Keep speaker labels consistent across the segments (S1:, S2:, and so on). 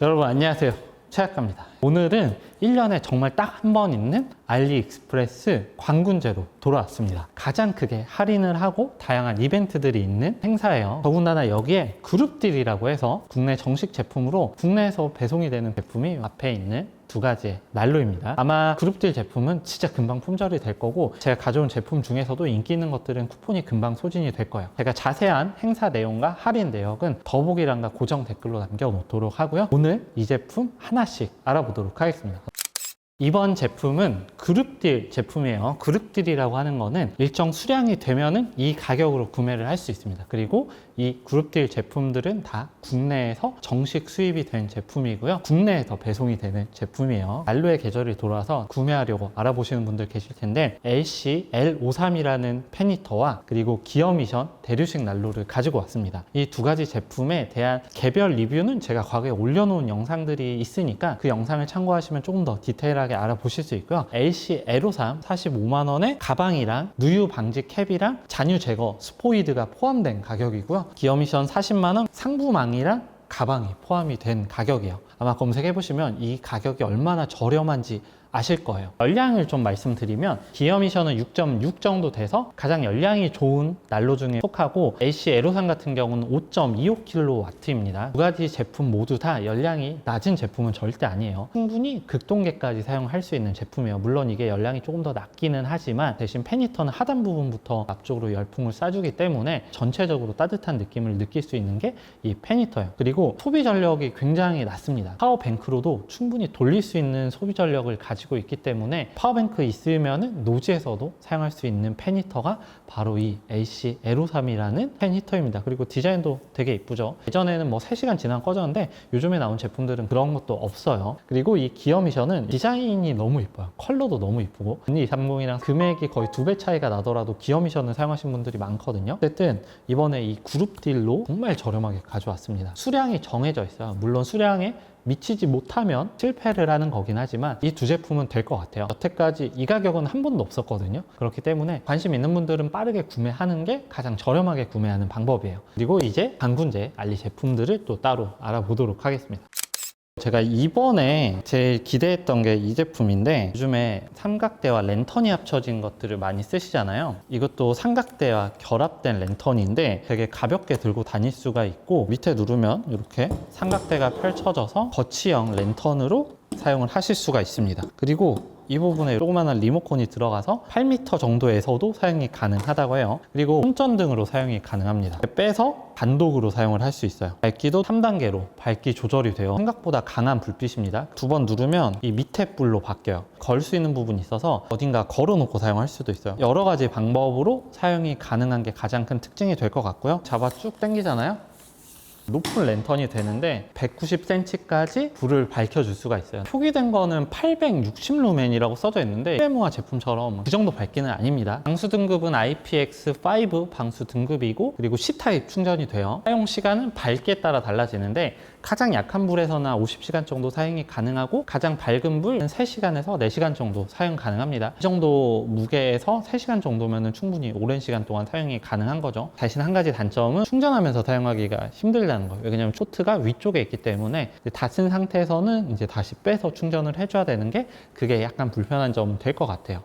S1: 여러분 안녕하세요. 최학가입니다. 오늘은 1년에 정말 딱 한 번 있는 알리익스프레스 관군제로 돌아왔습니다. 가장 크게 할인을 하고 다양한 이벤트들이 있는 행사예요. 더군다나 여기에 그룹딜이라고 해서 국내 정식 제품으로 국내에서 배송이 되는 제품이 앞에 있는 두 가지의 난로입니다. 아마 그룹딜 제품은 진짜 금방 품절이 될 거고 제가 가져온 제품 중에서도 인기 있는 것들은 쿠폰이 금방 소진이 될 거예요. 제가 자세한 행사 내용과 할인 내역은 더보기란과 고정 댓글로 남겨놓도록 하고요. 오늘 이 제품 하나씩 알아보도록 하겠습니다. 이번 제품은 그룹딜 제품이에요. 그룹딜이라고 하는 거는 일정 수량이 되면은 이 가격으로 구매를 할 수 있습니다. 그리고 이 그룹딜 제품들은 다 국내에서 정식 수입이 된 제품이고요. 국내에서 배송이 되는 제품이에요. 난로의 계절이 돌아서 구매하려고 알아보시는 분들 계실 텐데 LC L53이라는 페니터와 그리고 기어미션 대류식 난로를 가지고 왔습니다. 이 두 가지 제품에 대한 개별 리뷰는 제가 과거에 올려놓은 영상들이 있으니까 그 영상을 참고하시면 조금 더 디테일하게 알아보실 수 있고요. LC L53 45만 원에 가방이랑 누유 방지 캡이랑 잔유 제거 스포이드가 포함된 가격이고요. 기어 미션 40만 원 상부망이랑 가방이 포함이 된 가격이에요. 아마 검색해 보시면 이 가격이 얼마나 저렴한지 아실 거예요. 열량을 좀 말씀드리면 기어미션은 6.6 정도 돼서 가장 열량이 좋은 난로 중에 속하고 AC 에로산 같은 경우는 5.25kW입니다. 두 가지 제품 모두 다 열량이 낮은 제품은 절대 아니에요. 충분히 극동계까지 사용할 수 있는 제품이에요. 물론 이게 열량이 조금 더 낮기는 하지만 대신 페니터는 하단 부분부터 앞쪽으로 열풍을 쏴주기 때문에 전체적으로 따뜻한 느낌을 느낄 수 있는 게이 페니터예요. 그리고 소비 전력이 굉장히 낮습니다. 파워뱅크로도 충분히 돌릴 수 있는 소비 전력을 가지 고 있기 때문에 파워뱅크 있으면 노지에서도 사용할 수 있는 페니터가 바로 이 AC L53이라는 페니터입니다. 그리고 디자인도 되게 이쁘죠. 예전에는 뭐 3시간 지나면 꺼졌는데 요즘에 나온 제품들은 그런 것도 없어요. 그리고 이 기어 미션은 디자인이 너무 이뻐요. 컬러도 너무 이쁘고 1230이랑 금액이 거의 두 배 차이가 나더라도 기어 미션을 사용하신 분들이 많거든요. 어쨌든 이번에 이 그룹 딜로 정말 저렴하게 가져왔습니다. 수량이 정해져 있어요. 물론 수량에 미치지 못하면 실패를 하는 거긴 하지만 이 두 제품은 될 것 같아요. 여태까지 이 가격은 한 번도 없었거든요. 그렇기 때문에 관심 있는 분들은 빠르게 구매하는 게 가장 저렴하게 구매하는 방법이에요. 그리고 이제 방군제 알리 제품들을 또 따로 알아보도록 하겠습니다. 제가 이번에 제일 기대했던 게 이 제품인데 요즘에 삼각대와 랜턴이 합쳐진 것들을 많이 쓰시잖아요. 이것도 삼각대와 결합된 랜턴인데 되게 가볍게 들고 다닐 수가 있고 밑에 누르면 이렇게 삼각대가 펼쳐져서 거치형 랜턴으로 사용을 하실 수가 있습니다. 그리고 이 부분에 조그마한 리모컨이 들어가서 8m 정도에서도 사용이 가능하다고 해요. 그리고 손전등으로 사용이 가능합니다. 빼서 단독으로 사용을 할 수 있어요. 밝기도 3단계로 밝기 조절이 돼요. 생각보다 강한 불빛입니다. 두 번 누르면 이 밑에 불로 바뀌어요. 걸 수 있는 부분이 있어서 어딘가 걸어 놓고 사용할 수도 있어요. 여러 가지 방법으로 사용이 가능한 게 가장 큰 특징이 될 것 같고요. 잡아 쭉 당기잖아요. 높은 랜턴이 되는데 190cm까지 불을 밝혀줄 수가 있어요. 표기된 거는 860 루멘이라고 써져 있는데 PMOA 제품처럼 그 정도 밝기는 아닙니다. 방수 등급은 IPX5 방수 등급이고 그리고 C타입 충전이 돼요. 사용 시간은 밝기에 따라 달라지는데 가장 약한 불에서나 50시간 정도 사용이 가능하고 가장 밝은 불은 3시간에서 4시간 정도 사용 가능합니다. 이 정도 무게에서 3시간 정도면 충분히 오랜 시간 동안 사용이 가능한 거죠. 대신 한 가지 단점은 충전하면서 사용하기가 힘들다는 거예요. 왜냐하면 쇼트가 위쪽에 있기 때문에 다 쓴 상태에서는 이제 다시 빼서 충전을 해줘야 되는 게 그게 약간 불편한 점 될 것 같아요.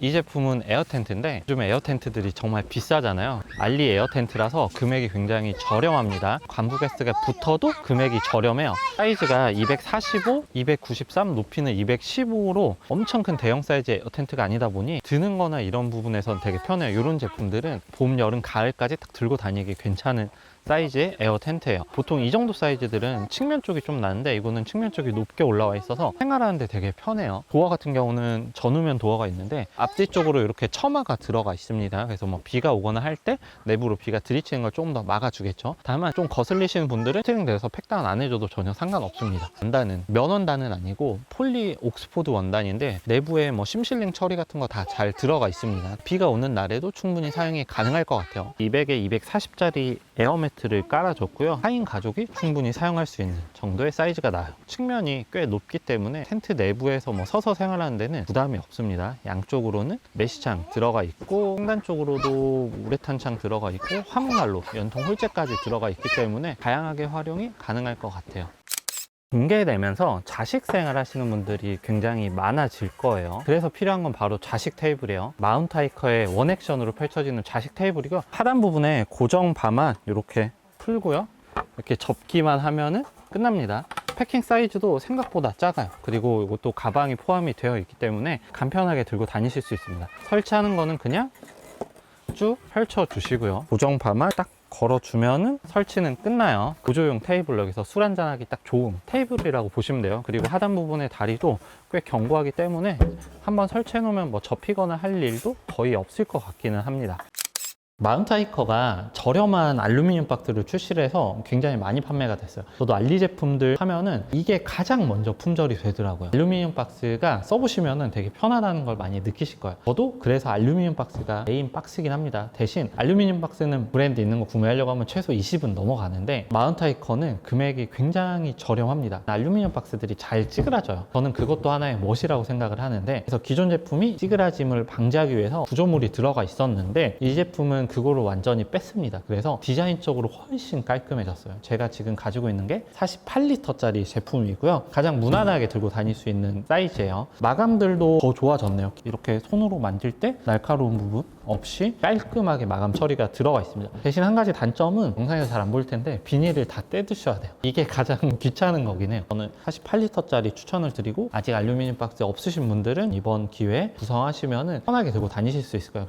S1: 이 제품은 에어 텐트인데 요즘 에어 텐트들이 정말 비싸잖아요. 알리 에어 텐트라서 금액이 굉장히 저렴합니다. 관부 게스트가 붙어도 금액이 저렴해요. 사이즈가 245, 293, 높이는 215로 엄청 큰 대형 사이즈의 에어 텐트가 아니다 보니 드는 거나 이런 부분에서는 되게 편해요. 이런 제품들은 봄, 여름, 가을까지 딱 들고 다니기 괜찮은 사이즈의 에어 텐트예요. 보통 이 정도 사이즈들은 측면 쪽이 좀 나는데 이거는 측면 쪽이 높게 올라와 있어서 생활하는데 되게 편해요. 도어 같은 경우는 전후면 도어가 있는데 앞뒤 쪽으로 이렇게 처마가 들어가 있습니다. 그래서 뭐 비가 오거나 할 때 내부로 비가 들이치는 걸 조금 더 막아주겠죠. 다만 좀 거슬리시는 분들은 스트링 돼서 팩다운 안 해줘도 전혀 상관없습니다. 원단은 면 원단은 아니고 폴리 옥스포드 원단인데 내부에 뭐 심실링 처리 같은 거 다 잘 들어가 있습니다. 비가 오는 날에도 충분히 사용이 가능할 것 같아요. 200에 240짜리 에어매트 를 깔아줬고요. 4인 가족이 충분히 사용할 수 있는 정도의 사이즈가 나요. 측면이 꽤 높기 때문에 텐트 내부에서 뭐 서서 생활하는 데는 부담이 없습니다. 양쪽으로는 메시창 들어가 있고 상단 쪽으로도 우레탄 창 들어가 있고 화목난로 연통 홀재까지 들어가 있기 때문에 다양하게 활용이 가능할 것 같아요. 공개되면서 자식 생활 하시는 분들이 굉장히 많아질 거예요. 그래서 필요한 건 바로 자식 테이블이에요. 마운트 하이커의 원액션으로 펼쳐지는 자식 테이블이고 하단 부분에 고정 바만 이렇게 풀고요. 이렇게 접기만 하면은 끝납니다. 패킹 사이즈도 생각보다 작아요. 그리고 이것도 가방이 포함이 되어 있기 때문에 간편하게 들고 다니실 수 있습니다. 설치하는 거는 그냥 쭉 펼쳐 주시고요. 고정 바만 딱 걸어주면은 설치는 끝나요. 보조용 테이블 여기서 술 한잔하기 딱 좋은 테이블이라고 보시면 돼요. 그리고 하단 부분의 다리도 꽤 견고하기 때문에 한번 설치해 놓으면 뭐 접히거나 할 일도 거의 없을 것 같기는 합니다. 마운트 하이커가 저렴한 알루미늄 박스를 출시를 해서 굉장히 많이 판매가 됐어요. 저도 알리 제품들 하면은 이게 가장 먼저 품절이 되더라고요. 알루미늄 박스가 써보시면은 되게 편하다는 걸 많이 느끼실 거예요. 저도 그래서 알루미늄 박스가 메인 박스긴 합니다. 대신 알루미늄 박스는 브랜드 있는 거 구매하려고 하면 최소 20은 넘어가는데 마운트 하이커는 금액이 굉장히 저렴합니다. 알루미늄 박스들이 잘 찌그라져요. 저는 그것도 하나의 멋이라고 생각을 하는데 그래서 기존 제품이 찌그라짐을 방지하기 위해서 구조물이 들어가 있었는데 이 제품은 그거를 완전히 뺐습니다. 그래서 디자인적으로 훨씬 깔끔해졌어요. 제가 지금 가지고 있는 게 48리터짜리 제품이고요. 가장 무난하게 들고 다닐 수 있는 사이즈예요. 마감들도 더 좋아졌네요. 이렇게 손으로 만질 때 날카로운 부분 없이 깔끔하게 마감 처리가 들어가 있습니다. 대신 한 가지 단점은 영상에서 잘 안 보일 텐데 비닐을 다 떼두셔야 돼요. 이게 가장 귀찮은 거긴 해요. 저는 48리터짜리 추천을 드리고 아직 알루미늄 박스 없으신 분들은 이번 기회에 구성하시면 편하게 들고 다니실 수 있을 거예요.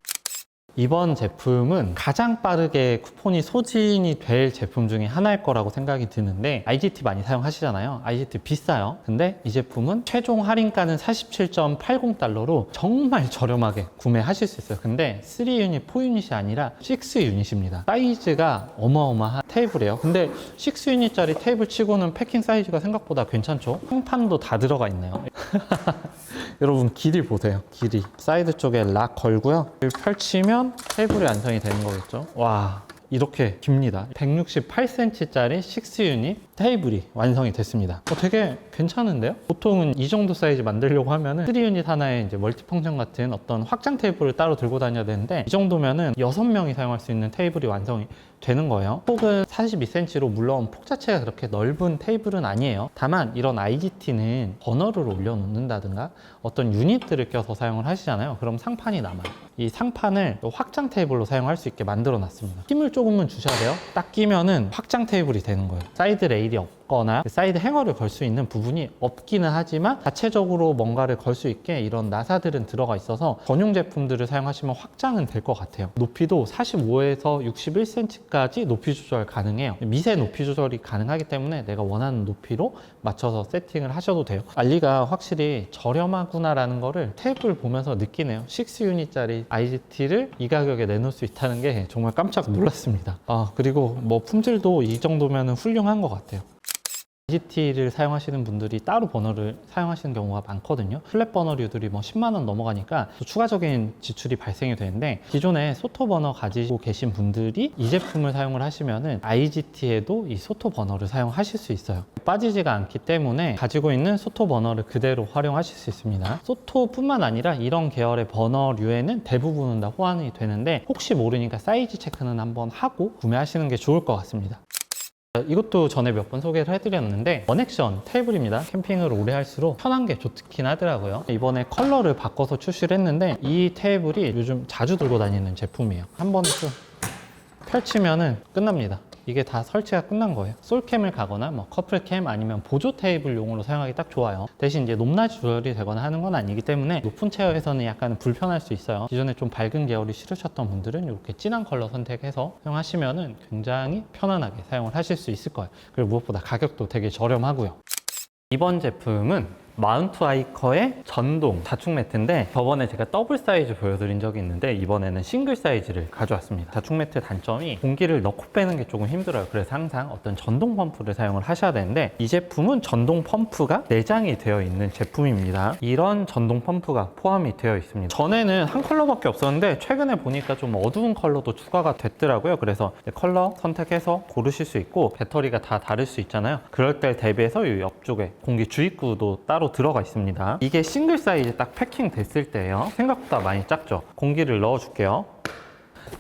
S1: 이번 제품은 가장 빠르게 쿠폰이 소진이 될 제품 중에 하나일 거라고 생각이 드는데 IGT 많이 사용하시잖아요. IGT 비싸요. 근데 이 제품은 최종 할인가는 47.80달러로 정말 저렴하게 구매하실 수 있어요. 근데 3유닛, 4유닛이 아니라 6유닛입니다. 사이즈가 어마어마한 테이블이에요. 근데 6유닛짜리 테이블 치고는 패킹 사이즈가 생각보다 괜찮죠? 상판도 다 들어가 있네요. 여러분 길이 보세요. 길이. 사이드 쪽에 락 걸고요. 펼치면 테이블이 완성이 되는 거겠죠. 와. 이렇게 깁니다. 168cm짜리 6유닛 테이블이 완성이 됐습니다. 어, 되게 괜찮은데요? 보통은 이 정도 사이즈 만들려고 하면은 3유닛 하나에 이제 멀티펑션 같은 어떤 확장 테이블을 따로 들고 다녀야 되는데 이 정도면은 6명이 사용할 수 있는 테이블이 완성이 되는 거예요. 폭은 42cm로 물론 폭 자체가 그렇게 넓은 테이블은 아니에요. 다만 이런 IGT는 버너를 올려놓는다든가 어떤 유닛들을 껴서 사용을 하시잖아요. 그럼 상판이 남아요. 이 상판을 확장 테이블로 사용할 수 있게 만들어 놨습니다. 힘을 조금은 주셔야 돼요. 딱 끼면은 확장 테이블이 되는 거예요. 사이드 레 일이 없거나 사이드 행어를 걸 수 있는 부분이 없기는 하지만 자체적으로 뭔가를 걸 수 있게 이런 나사들은 들어가 있어서 전용 제품들을 사용하시면 확장은 될 것 같아요. 높이도 45에서 61cm까지 높이 조절 가능해요. 미세 높이 조절이 가능하기 때문에 내가 원하는 높이로 맞춰서 세팅을 하셔도 돼요. 알리가 확실히 저렴하구나라는 거를 테이블 보면서 느끼네요. 6유닛짜리 IGT를 이 가격에 내놓을 수 있다는 게 정말 깜짝 놀랐습니다. 아, 그리고 뭐 품질도 이 정도면 훌륭한 것 같아요. IGT를 사용하시는 분들이 따로 버너를 사용하시는 경우가 많거든요. 플랫 버너류들이 뭐 10만 원 넘어가니까 또 추가적인 지출이 발생이 되는데 기존에 소토 버너 가지고 계신 분들이 이 제품을 사용을 하시면은 IGT에도 이 소토 버너를 사용하실 수 있어요. 빠지지가 않기 때문에 가지고 있는 소토 버너를 그대로 활용하실 수 있습니다. 소토뿐만 아니라 이런 계열의 버너류에는 대부분은 다 호환이 되는데 혹시 모르니까 사이즈 체크는 한번 하고 구매하시는 게 좋을 것 같습니다. 이것도 전에 몇 번 소개를 해드렸는데 원액션 테이블입니다. 캠핑을 오래 할수록 편한 게 좋긴 하더라고요. 이번에 컬러를 바꿔서 출시를 했는데 이 테이블이 요즘 자주 들고 다니는 제품이에요. 한 번좀 펼치면은 끝납니다. 이게 다 설치가 끝난 거예요. 솔캠을 가거나 뭐 커플캠 아니면 보조 테이블용으로 사용하기 딱 좋아요. 대신 이제 높낮이 조절이 되거나 하는 건 아니기 때문에 높은 체어에서는 약간 불편할 수 있어요. 기존에 좀 밝은 계열이 싫으셨던 분들은 이렇게 진한 컬러 선택해서 사용하시면은 굉장히 편안하게 사용을 하실 수 있을 거예요. 그리고 무엇보다 가격도 되게 저렴하고요. 이번 제품은 마운트 아이커의 전동 자축 매트인데 저번에 제가 더블 사이즈 보여드린 적이 있는데 이번에는 싱글 사이즈를 가져왔습니다. 자축 매트 단점이 공기를 넣고 빼는 게 조금 힘들어요. 그래서 항상 어떤 전동 펌프를 사용을 하셔야 되는데 이 제품은 전동 펌프가 내장이 되어 있는 제품입니다. 이런 전동 펌프가 포함이 되어 있습니다. 전에는 한 컬러밖에 없었는데 최근에 보니까 좀 어두운 컬러도 추가가 됐더라고요. 그래서 컬러 선택해서 고르실 수 있고 배터리가 다 다를 수 있잖아요. 그럴 때 대비해서 이 옆쪽에 공기 주입구도 따로 들어가 있습니다. 이게 싱글 사이즈 딱 패킹 됐을 때예요. 생각보다 많이 작죠? 공기를 넣어 줄게요.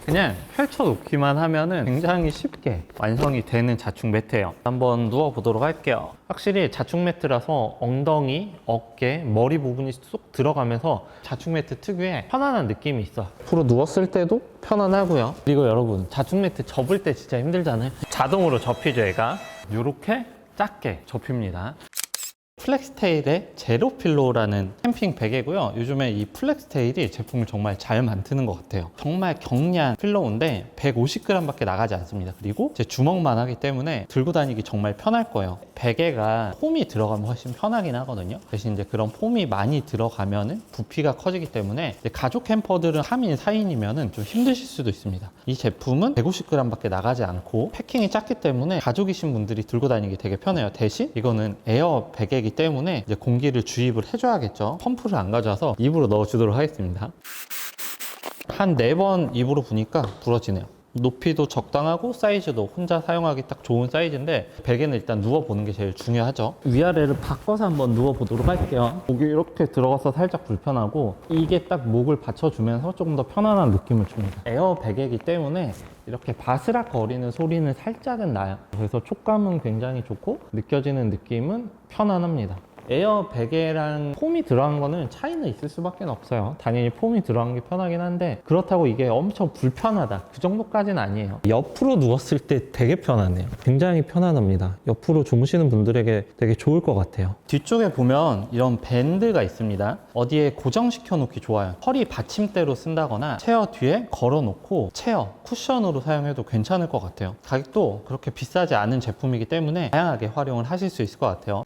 S1: 그냥 펼쳐 놓기만 하면은 굉장히 쉽게 완성이 되는 자충 매트예요. 한번 누워 보도록 할게요. 확실히 자충 매트라서 엉덩이, 어깨, 머리 부분이 쏙 들어가면서 자충 매트 특유의 편안한 느낌이 있어. 앞으로 누웠을 때도 편안하고요. 그리고 여러분 자충 매트 접을 때 진짜 힘들잖아요. 자동으로 접히죠, 얘가. 이렇게 작게 접힙니다. 플렉스테일의 제로필로라는 캠핑 베개고요. 요즘에 이 플렉스테일이 제품을 정말 잘 만드는 것 같아요. 정말 경량 필로우인데 150g밖에 나가지 않습니다. 그리고 제 주먹만 하기 때문에 들고 다니기 정말 편할 거예요. 베개가 폼이 들어가면 훨씬 편하긴 하거든요. 대신 이제 그런 폼이 많이 들어가면은 부피가 커지기 때문에 가족 캠퍼들은 3인, 4인이면은 좀 힘드실 수도 있습니다. 이 제품은 150g밖에 나가지 않고 패킹이 작기 때문에 가족이신 분들이 들고 다니기 되게 편해요. 대신 이거는 에어 베개이기 때문에 이제 공기를 주입을 해줘야겠죠. 펌프를 안 가져와서 입으로 넣어주도록 하겠습니다. 한 네 번 입으로 부니까 부러지네요. 높이도 적당하고 사이즈도 혼자 사용하기 딱 좋은 사이즈인데 베개는 일단 누워보는 게 제일 중요하죠. 위아래를 바꿔서 한번 누워보도록 할게요. 목이 이렇게 들어가서 살짝 불편하고 이게 딱 목을 받쳐주면서 조금 더 편안한 느낌을 줍니다. 에어 베개이기 때문에 이렇게 바스락 거리는 소리는 살짝은 나요. 그래서 촉감은 굉장히 좋고 느껴지는 느낌은 편안합니다. 에어 베개랑 폼이 들어간 거는 차이는 있을 수밖에 없어요. 당연히 폼이 들어간 게 편하긴 한데 그렇다고 이게 엄청 불편하다. 그 정도까지는 아니에요. 옆으로 누웠을 때 되게 편하네요. 굉장히 편안합니다. 옆으로 주무시는 분들에게 되게 좋을 것 같아요. 뒤쪽에 보면 이런 밴드가 있습니다. 어디에 고정시켜 놓기 좋아요. 허리 받침대로 쓴다거나 체어 뒤에 걸어 놓고 체어, 쿠션으로 사용해도 괜찮을 것 같아요. 가격도 그렇게 비싸지 않은 제품이기 때문에 다양하게 활용을 하실 수 있을 것 같아요.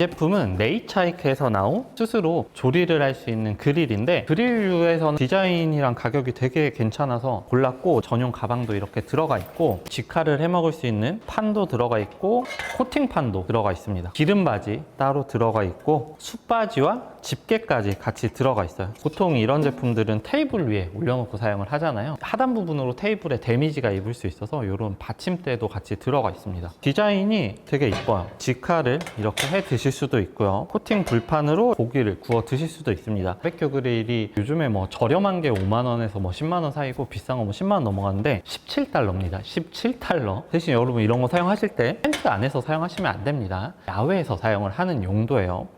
S1: 이 제품은 네이차이크에서 나온 스스로 조리를 할 수 있는 그릴인데 그릴류에서는 디자인이랑 가격이 되게 괜찮아서 골랐고 전용 가방도 이렇게 들어가 있고 직화를 해 먹을 수 있는 판도 들어가 있고 코팅 판도 들어가 있습니다. 기름 바지 따로 들어가 있고 숯바지와 집게까지 같이 들어가 있어요. 보통 이런 제품들은 테이블 위에 올려놓고 사용을 하잖아요. 하단 부분으로 테이블에 데미지가 입을 수 있어서 이런 받침대도 같이 들어가 있습니다. 디자인이 되게 이뻐요. 직화를 이렇게 해 드실 수도 있고요. 코팅 불판으로 고기를 구워 드실 수도 있습니다. 바베큐 그릴이 요즘에 뭐 저렴한 게 5만 원에서 뭐 10만 원 사이고 비싼 거 뭐 10만 원 넘어가는데 17달러입니다. 17달러. 대신 여러분 이런 거 사용하실 때 텐트 안에서 사용하시면 안 됩니다. 야외에서 사용을 하는 용도예요.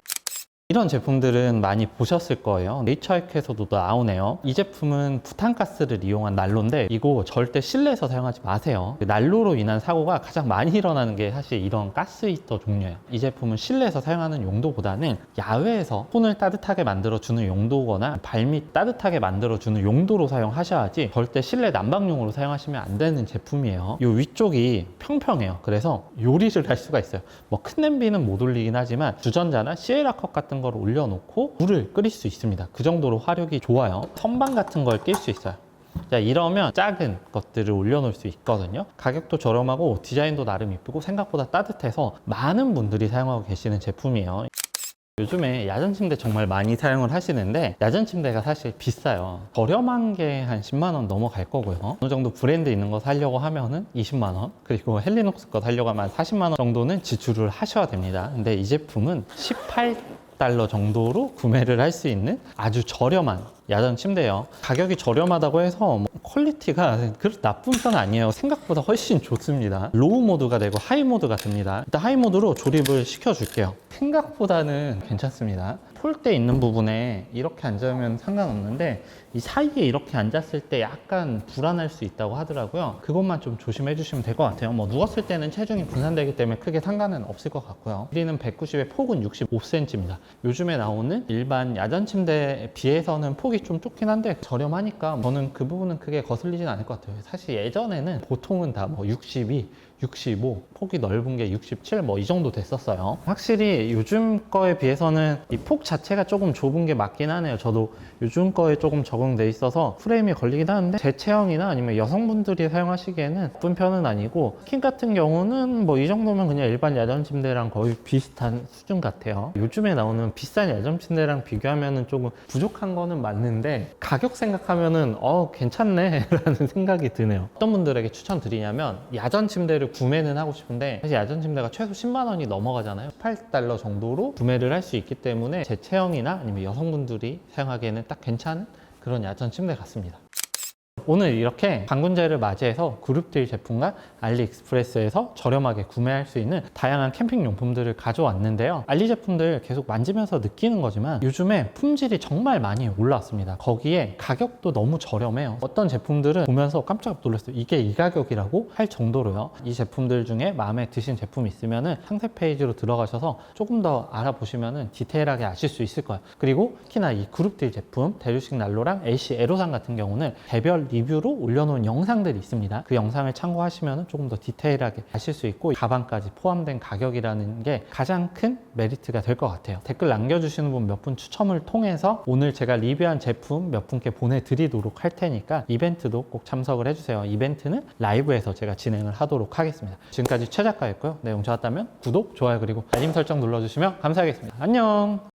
S1: 이런 제품들은 많이 보셨을 거예요. 네이처에서도 나오네요. 이 제품은 부탄가스를 이용한 난로인데 이거 절대 실내에서 사용하지 마세요. 난로로 인한 사고가 가장 많이 일어나는 게 사실 이런 가스 히터 종류예요. 이 제품은 실내에서 사용하는 용도보다는 야외에서 손을 따뜻하게 만들어주는 용도거나 발밑 따뜻하게 만들어주는 용도로 사용하셔야지 절대 실내 난방용으로 사용하시면 안 되는 제품이에요. 이 위쪽이 평평해요. 그래서 요리를 할 수가 있어요. 뭐 큰 냄비는 못 올리긴 하지만 주전자나 시에라컵 같은 걸 올려놓고 물을 끓일 수 있습니다. 그 정도로 화력이 좋아요. 선반 같은 걸 낄 수 있어요. 자, 이러면 작은 것들을 올려놓을 수 있거든요. 가격도 저렴하고 디자인도 나름 이쁘고 생각보다 따뜻해서 많은 분들이 사용하고 계시는 제품이에요. 요즘에 야전 침대 정말 많이 사용을 하시는데 야전 침대가 사실 비싸요. 저렴한 게 한 10만 원 넘어갈 거고요. 어느 정도 브랜드 있는 거 사려고 하면은 20만 원, 그리고 헬리녹스 거 사려고 하면 40만 원 정도는 지출을 하셔야 됩니다. 근데 이 제품은 18 달러 정도로 구매를 할 수 있는 아주 저렴한 야전 침대예요. 가격이 저렴하다고 해서 뭐 퀄리티가 그렇게 나쁜 편 아니에요. 생각보다 훨씬 좋습니다. 로우 모드가 되고 하이 모드가 됩니다. 일단 하이 모드로 조립을 시켜줄게요. 생각보다는 괜찮습니다. 폴대 있는 부분에 이렇게 앉으면 상관없는데 이 사이에 이렇게 앉았을 때 약간 불안할 수 있다고 하더라고요. 그것만 좀 조심해 주시면 될 것 같아요. 뭐 누웠을 때는 체중이 분산되기 때문에 크게 상관은 없을 것 같고요. 길이는 190에 폭은 65cm입니다. 요즘에 나오는 일반 야전 침대에 비해서는 폭이 좀 좁긴 한데 저렴하니까 저는 그 부분은 크게 거슬리진 않을 것 같아요. 사실 예전에는 보통은 다 뭐 62, 65, 폭이 넓은 게 67, 뭐 이 정도 됐었어요. 확실히 요즘 거에 비해서는 이 폭 자체가 조금 좁은 게 맞긴 하네요. 저도 요즘 거에 조금 적응돼 있어서 프레임이 걸리긴 하는데 제 체형이나 아니면 여성분들이 사용하시기에는 나쁜 편은 아니고 킹 같은 경우는 뭐 이 정도면 그냥 일반 야전 침대랑 거의 비슷한 수준 같아요. 요즘에 나오는 비싼 야전 침대랑 비교하면은 조금 부족한 거는 맞는데 가격 생각하면은 어 괜찮네 라는 생각이 드네요. 어떤 분들에게 추천드리냐면 야전 침대를 구매는 하고 싶은데 사실 야전 침대가 최소 10만 원이 넘어가잖아요. 8달러 정도로 구매를 할 수 있기 때문에 제 체형이나 아니면 여성분들이 사용하기에는 딱 괜찮은 그런 야전 침대 같습니다. 오늘 이렇게 방군제를 맞이해서 그룹들 제품과 알리익스프레스에서 저렴하게 구매할 수 있는 다양한 캠핑 용품들을 가져왔는데요. 알리 제품들 계속 만지면서 느끼는 거지만 요즘에 품질이 정말 많이 올라왔습니다. 거기에 가격도 너무 저렴해요. 어떤 제품들은 보면서 깜짝 놀랐어요. 이게 이 가격이라고 할 정도로요. 이 제품들 중에 마음에 드신 제품 있으면은 상세 페이지로 들어가셔서 조금 더 알아보시면은 디테일하게 아실 수 있을 거예요. 그리고 특히나 이 그룹들 제품 대류식 난로랑 AC 에로상 같은 경우는 개별 리뷰로 올려놓은 영상들이 있습니다. 그 영상을 참고하시면 조금 더 디테일하게 아실 수 있고 가방까지 포함된 가격이라는 게 가장 큰 메리트가 될 것 같아요. 댓글 남겨주시는 분 몇 분 추첨을 통해서 오늘 제가 리뷰한 제품 몇 분께 보내드리도록 할 테니까 이벤트도 꼭 참석을 해주세요. 이벤트는 라이브에서 제가 진행을 하도록 하겠습니다. 지금까지 최 작가였고요. 내용 좋았다면 구독, 좋아요 그리고 알림 설정 눌러주시면 감사하겠습니다. 안녕!